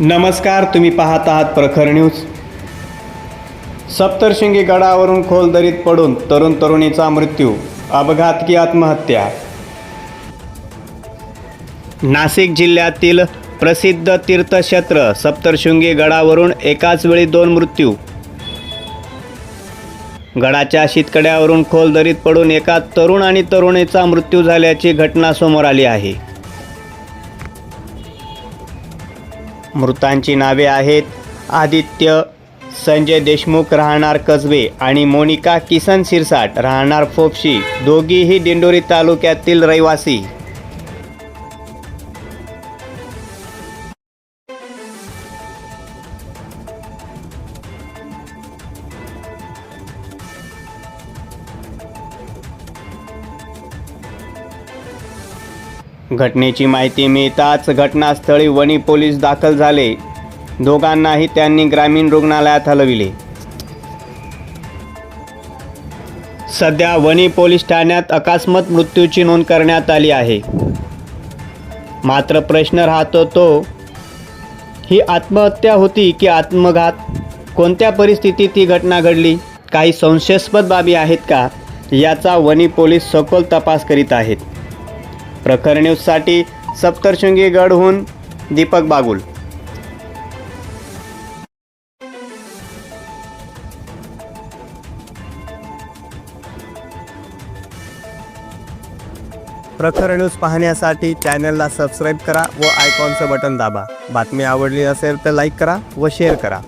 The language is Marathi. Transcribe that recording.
नमस्कार तुम्ही पाहत आहात प्रखर न्यूज. सप्तशृंगी गडावरून खोल दरीत पडून तरुण तरुणीचा मृत्यू अपघात की आत्महत्या? नाशिक जिल्ह्यातील प्रसिद्ध तीर्थक्षेत्र सप्तशृंगी गडावरून एकाच वेळी दोन मृत्यू. गडाच्या शीतकड्यावरून खोल दरीत पडून एका तरुण आणि तरुणीचा मृत्यू झाल्याची घटना समोर आली आहे. मृतांची नावे आहेत. आदित्य संजय देशमुख राहणार कसबे आणि मोनिका किसन सिरसाट राहणार फोपशी दोघीही दिंडोरी तालुक्यातील रहिवासी. घटनेची माहिती मिळताच घटनास्थळी वणी पोलीस दाखल झाले. दोघांनाही त्यांनी ग्रामीण रुग्णालयात हलविले. सध्या वणी पोलीस ठाण्यात अकस्मात मृत्यूची नोंद करण्यात आली आहे. मात्र प्रश्न राहतो तो ही आत्महत्या होती की आत्मघात? कोणत्या परिस्थितीत ही घटना घडली? काही संशयास्पद बाबी आहेत का? याचा वणी पोलीस सखोल तपास करीत आहेत. प्रखर न्यूजसाठी सप्तरशृंगी गडहून दीपक बागुल. प्रखर न्यूज पाहण्यासाठी चॅनलला सबस्क्राईब करा व आयकॉनचं बटन दाबा. बातमी आवडली असेल तर लाईक करा व शेअर करा.